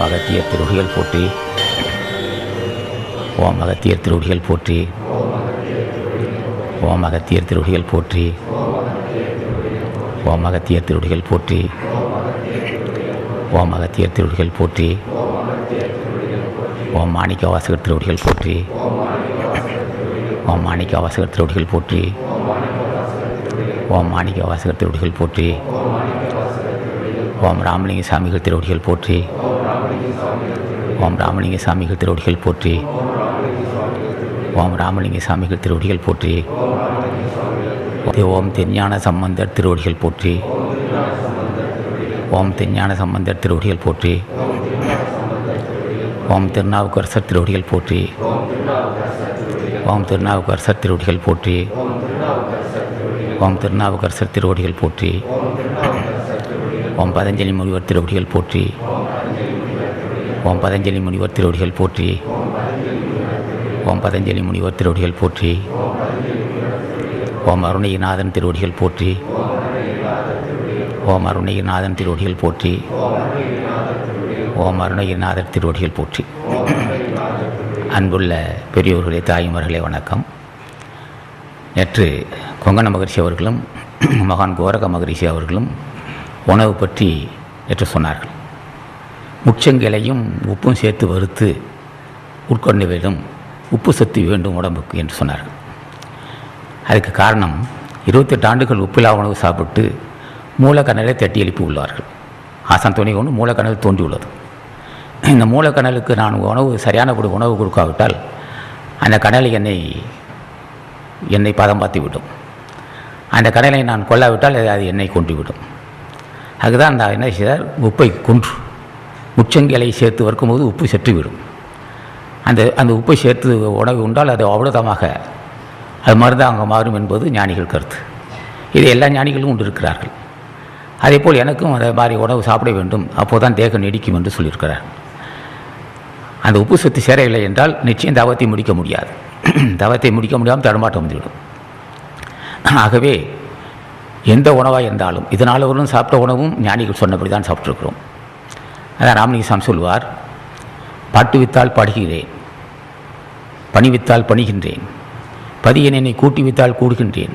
ஓம் அகத்திய திருடிகள் போற்றி. ஓம் அகத்தியர் திருடிகள் போற்றி. ஓம் அகத்தியர் திருடிகள் போற்றி. ஓம் அகத்தியர் திருடிகள் போற்றி. ஓம் அகத்தியர் திருடிகள் போற்றி. ஓம் மாணிக்க வாசகர் திருவடிகள் போற்றி. ஓம் மாணிக்க வாசகர் திருவடிகள் போற்றி. ஓம் மாணிக்க வாசகர் திருவடிகள் போற்றி. ஓம் ராமலிங்க சாமிகள் திருவடிகள் போற்றி. ஓம் ராமலிங்க சாமிகள் திருவடிகள் போற்றி. ஓம் ராமலிங்க சாமிகள் திருவடிகள் போற்றி. ஓம் தெஞ்ஞான சம்பந்தர் திருவடிகள் போற்றி. ஓம் தெஞ்ஞான சம்பந்தர் திருவடிகள் போற்றி. ஓம் திருநாவுக்கரசர் திருவடிகள் போற்றி. ஓம் திருநாவுக்கரசர் திருவடிகள் போற்றி. ஓம் திருநாவுக்கரசர் திருவடிகள் போற்றி. ஓம் பதஞ்சலி முனிவர் திருவடிகள் போற்றி. ஓம் பதஞ்சலி முனிவர் திருவடிகள் போற்றி. ஓம் பதஞ்சலி முனிவர் திருவடிகள் போற்றி. ஓம் அருணகிநாதன் திருவடிகள் போற்றி. ஓம் அருணகிநாதன் திருவடிகள் போற்றி. ஓம் அருணகிரிநாதர் திருவடிகள் போற்றி. அன்புள்ள பெரியோர்களே தாய்மார்களே வணக்கம். நேற்று கொங்கண மகரிஷி அவர்களும் மகான் கோரக மகரிஷி அவர்களும் உணவு பற்றி நேற்று சொன்னார்கள். முச்சங்கிளையும் உப்பும் சேர்த்து வறுத்து உட்கொண்டு வேண்டும். உப்பு சக்தி வேண்டும் உடம்புக்கு என்று சொன்னார்கள். அதுக்கு காரணம் இருபத்தெட்டு ஆண்டுகள் உப்பிலா உணவு சாப்பிட்டு மூலக்கணலை தட்டி எழுப்பி உள்ளார்கள். ஆசான் துணை கொண்டு மூலக்கணல் தோன்றியுள்ளது. இந்த மூலக்கணலுக்கு நான் உணவு சரியான ஒரு உணவு கொடுக்காவிட்டால் அந்த கணல் என்னை என்னை பதம் பார்த்துவிடும் அந்த கடலை நான் கொல்லாவிட்டால் அது என்னை கொண்டுவிடும் அதுதான் நான் என்ன செய்தார்? உப்பை குன்று முச்சங்கிலை சேர்த்து வறுக்கும்போது உப்பு செத்து விடும் அந்த அந்த உப்பை சேர்த்து உணவு உண்டால் அது அவ்வளோதமாக அது மருந்தாக மாறும் என்பது ஞானிகள் கருத்து. இது எல்லா ஞானிகளும் உண்டு இருக்கிறார்கள் அதே போல் எனக்கும் அதே மாதிரி உணவு சாப்பிட வேண்டும். அப்போது தான் தேகம் நீடிக்கும் என்று சொல்லியிருக்கிறார். அந்த உப்பு சத்து சேரவில்லை என்றால் நிச்சயம் தவத்தை முடிக்க முடியாது. தவத்தை முடிக்க முடியாமல் தடுமாட்டம் வந்துவிடும். ஆகவே எந்த உணவாக இருந்தாலும் இதனால் வரும் சாப்பிட்ட உணவும் ஞானிகள் சொன்னபடி தான் சாப்பிட்ருக்குறோம் அதான் ராமலிங்கம் சொல்லுவார் பாட்டு வித்தால் பாடுகிறேன் பணி வித்தால் பணிகின்றேன் பதியனை கூட்டி வித்தால் கூடுகின்றேன்